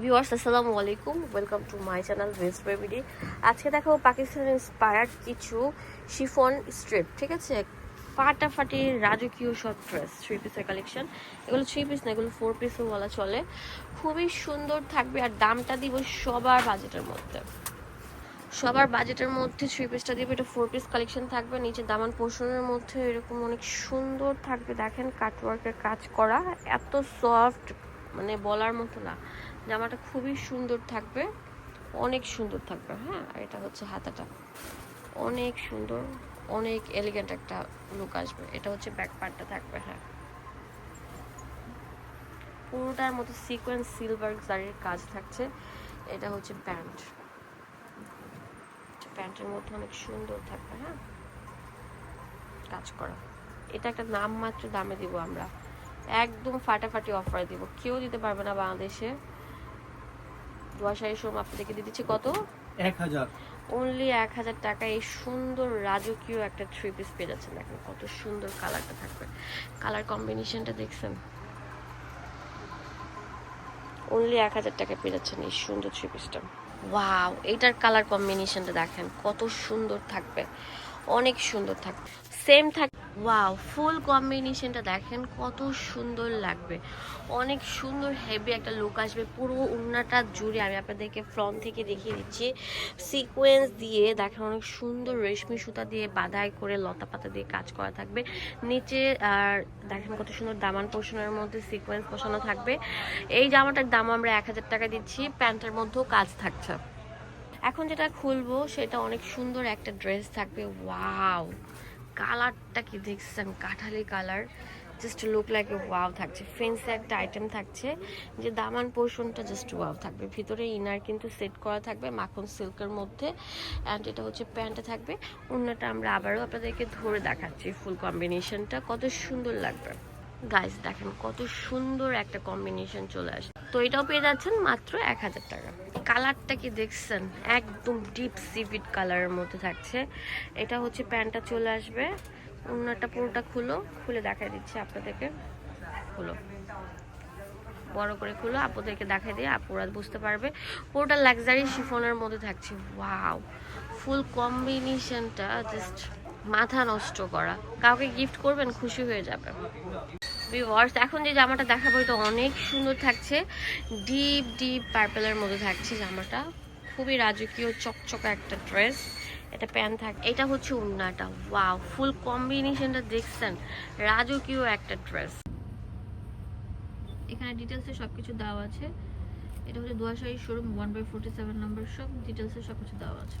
Viewers, আসসালামু আলাইকুম। Welcome to my channel ওয়েস্ট বেবিডি আজকে দেখো পাকিস্তান ইন্সপায়ার্ড কিছু শিফন স্ট্রিপ ঠিক আছে? ফাটাফাটি রাজকীয় সব ড্রেস থ্রি পিসের কালেকশন এগুলো থ্রি পিস না, এগুলো ফোর পিসও বলা চলে। খুবই সুন্দর থাকবে আর দামটা দিব সবার বাজেটের মধ্যে। সবার বাজেটের মধ্যে থ্রি পিসটা দিব, এটা ফোর পিস কালেকশন থাকবে। নিচে দামান পোর্শনের মধ্যে এরকম অনেক সুন্দর থাকবে। দেখেন কাটওয়ার্কের কাজ করা, এত সফট মানে বলার মতো না। জামাটা খুবই সুন্দর থাকবে। অনেক সুন্দর থাকবে হ্যাঁ? আর এটা হচ্ছে হাতাটা। অনেক সুন্দর, অনেক এলিগেন্ট একটা লুক আসবে। এটা হচ্ছে ব্যাক পার্টটা থাকবে হ্যাঁ। পুরোটার মতো সিকোয়েন্স সিলভার জারির কাজ থাকছে। এটা হচ্ছে প্যান্ট। প্যান্টের মধ্যে অনেক সুন্দর থাকবে হ্যাঁ? কাজ করা। এটা একটা নাম মাত্র দামে দিব আমরা। একদম ফাটাফাটি অফার দিব। কেউ দিতে পারবে না বাংলাদেশে। শাড়ির শোরুম আপনাদেরকে দিয়ে দিচ্ছি কত? এক হাজার। অনলি এক হাজার টাকা। এই সুন্দর রাজকীয় একটা থ্রি পিস পেয়ে যাচ্ছেন দেখেন কত সুন্দর কালারটা থাকবে। কালার কম্বিনেশনটা দেখছেন? অনলি এক হাজার টাকা পেয়ে যাচ্ছেন এই সুন্দর থ্রি পিসটা ওয়াও এইটার কালার কম্বিনেশনটা দেখেন কত সুন্দর থাকবে। অনেক সুন্দর থাকবে। সেম থাক ওয়াও ফুল কম্বিনেশনটা দেখেন, কত সুন্দর লাগবে। অনেক সুন্দর হেভি একটা লুক আসবে, পুরো উন্নাটা জুড়ে আমি আপনাদেরকে ফ্রন্ট থেকে দেখিয়ে দিচ্ছি। সিকোয়েন্স দিয়ে দেখেন অনেক সুন্দর রেশমি সুতা দিয়ে বাধাই করে লতা পাতা দিয়ে কাজ করা থাকবে। নিচে আর দেখেন কত সুন্দর দামান পোষণের মধ্যে সিকোয়েন্স বসানো থাকবে। এই জামাটার দাম আমরা এক হাজার টাকা দিচ্ছি, প্যান্টের মধ্যেও কাজ থাকছে। এখন যেটা খুলবো, সেটা অনেক সুন্দর একটা ড্রেস থাকবে। ওয়াও কালারটা কি দেখছেন Kathali colour. Just look like wow থাকছে। ফেন্সে একটা আইটেম থাকছে যে দামান পোর্শনটা জাস্ট ওয়াও থাকবে। ভিতরে ইনার কিন্তু সেট করা থাকবে মাখন সিল্কের মধ্যে। অ্যান্ড এটা হচ্ছে প্যান্টে থাকবে। অন্যটা আমরা আবারও আপনাদেরকে ধরে দেখাচ্ছি ফুল কম্বিনেশনটা কত সুন্দর লাগবে। গাইস দেখেন কত সুন্দর একটা কম্বিনেশন চলে আসে তো এটাও পেয়ে যাচ্ছেন মাত্র এক হাজার টাকা। কালারটা কি দেখছেন? একদম ডিপ সিভিড কালারের মধ্যে থাকছে। এটা হচ্ছে প্যান্টটা চলে আসবে। অন্যটা পুরোটা খুলো। খুলে দেখাই দিচ্ছি আপনাদেরকে। খুলো। বড় করে খুলো। আপুদেরকে দেখাই দিয়ে আপুরা বুঝতে পারবে। পুরোটা লাক্সারি শিফনের মধ্যে থাকছে। ওয়াও ফুল কম্বিনেশনটা জাস্ট মাথা নষ্ট করা। কাউকে গিফট করবেন, খুশি হয়ে যাবে ভিউয়ার্স এখন যে জামাটা দেখাবো, এটা অনেক সুন্দর থাকছে। ডিপ ডিপ পার্পেলের মধ্যে থাকছে জামাটা। খুবই রাজকীয়, চকচকা একটা ড্রেস এটা প্যান্ট থাক এটা হচ্ছে উন্নাটা। ওয়াও ফুল কম্বিনেশনটা দেখছেন? রাজকীয় একটা ড্রেস এখানে ডিটেলসে সব কিছু দেওয়া আছে। এটা হচ্ছে দুয়াশাহী showroom one by forty seven নম্বর সব ডিটেলসে সব কিছু দেওয়া আছে।